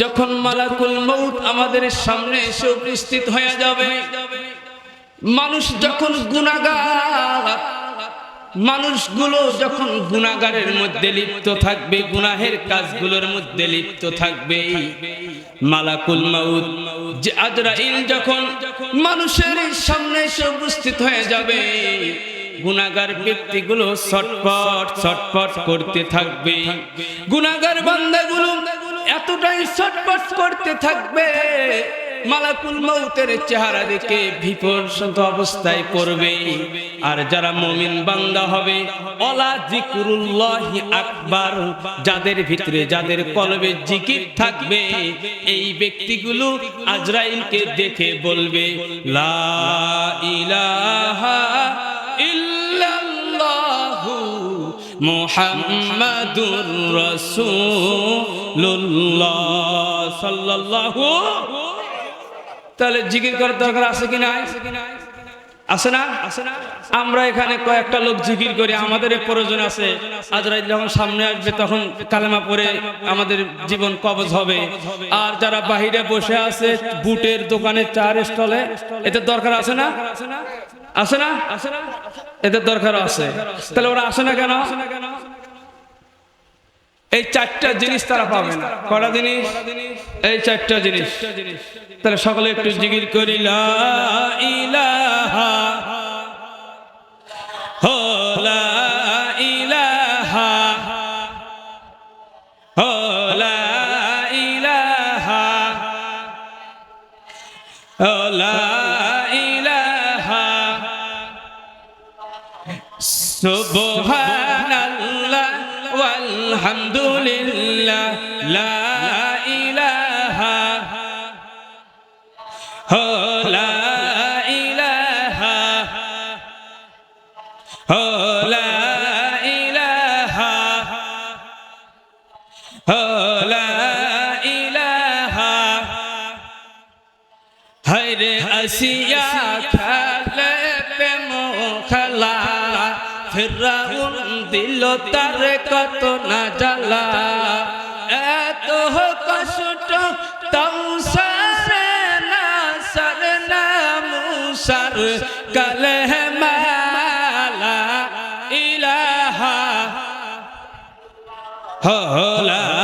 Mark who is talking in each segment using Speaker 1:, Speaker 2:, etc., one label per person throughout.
Speaker 1: যখন মালাকুল মৌত আমাদের সামনে এসে উপস্থিত হয়ে যাবে, মানুষ যখন গুণাগার মানুষগুলো যখন গুণাগারের মধ্যে লিপ্ত থাকবে, গুনাহের কাজগুলোর মধ্যে লিপ্ত থাকবে, মালাকুল মাউদ যে আজরাইল যখন মানুষের সামনে এসে উপস্থিত হয়ে যাবে গুনাগার ব্যক্তিগুলো ছটপট ছটপট করতে থাকবে। গুনাগার বান্দাগুলো এতটাই ছটপট করতে থাকবে, মালাকুল মৌতের চেহারা দেখে বিপর্যন্ত অবস্থায় পড়বে। আর যারা মমিন বান্দা হবে, অলা জিকুরুল্লাহি আকবার, যাদের ভিতরে, যাদের কলবে জিকির থাকবে, এই ব্যক্তিগুলো আজরাইলকে দেখে বলবে, লা ইলাহা মুহাম্মাদুর রাসূলুল্লাহ সাল্লাল্লাহু তাহলে জিকির করার দরকার আছে কি নাই? আছে না? আছে না আমরা এখানে কয়েকটা লোক জিকির করি, আমাদের প্রয়োজন আছে। আজরাইল যখন সামনে আসবে, তখন কালেমা পরে আমাদের জীবন কবজ হবে। আর যারা বাহিরে বসে আছে, বুটের দোকানে চার স্টলে এতে দরকার আছে না? আছে না? আছে না? এদের দরকার আছে। তাহলে ওরা আসে না কেন? এই চারটা জিনিস তারা পাবে না। কটা জিনিস? এই চারটা জিনিস। তাহলে সকলে একটু জিকির করি ইলাহা ইলাহা সুবহানাল্লাহ walhamdulillah la ilaha ho la ilaha ho la ilaha ho la ilaha হায়রে আসিয়া খালে প্রেম খেলা ফেরাউন দিল তার কত না জ্বালা। এত কষ্ট তাও সারে না সারে না, মুসার কালে মালা। ইলাহা। হলা।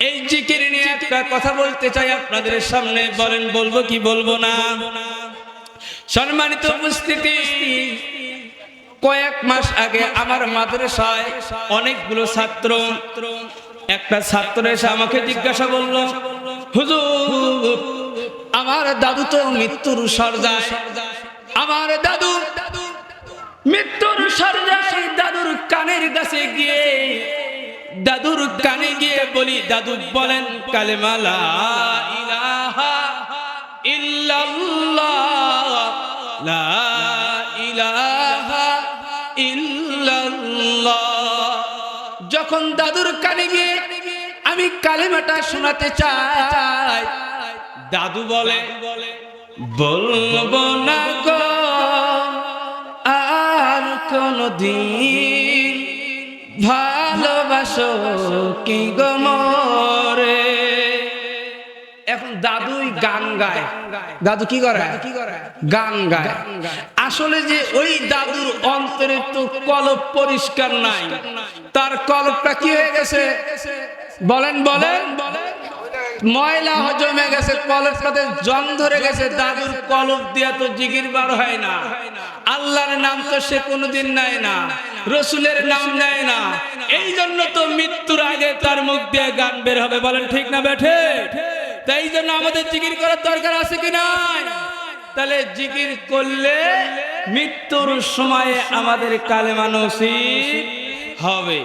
Speaker 1: এই জিকির নিয়ে একটা কথা বলতে চাই আপনাদের সামনে। বলেন, বলব কি বলব না? সম্মানিত উপস্থিতি, কয়েক মাস আগে আমার মাদ্রাসায় অনেকগুলো ছাত্র, একটা ছাত্র এসে আমাকে জিজ্ঞাসা করল, হুজুর, আমার দাদু তো মৃত্যুর সর্দায় আমার দাদু মৃত্যুর সর্দায় দাদুর কানের কাছে গিয়ে দাদুর কানে গিয়ে বলি, দাদু বলেন কালেমালা যখন দাদুর কানে গিয়ে আমি কালেমাটা শোনাতে চাই, দাদু বলে, বলব না গো, আর কোনদিন কি গমরে এখন দাদুই গান গায়। দাদু কি করে? কি করে? গান গায়। আসলে যে ওই দাদুর অন্তরে তো কলব পরিষ্কার নাই। তার কলবটা কি হয়ে গেছে? বলেন বলেন। ময়লা জমে গেছে কলবটাতে জং ধরে গেছে দাদুর কলব দিয়া তো জিগির বার হয় না। আল্লাহর নাম তো সে কোনোদিন নেয় না। রসুলের নাম নেয় না। এই জন্য তো মৃত্যুর আগে তার মুখ দিয়ে গান বের হবে, বলেন ঠিক না বেঠে? তাই জন্য আমাদের জিকির করার দরকার আছে কি নাই? তাহলে জিকির করলে মৃত্যুর সময়ে আমাদের কালেমা নসিব হবে।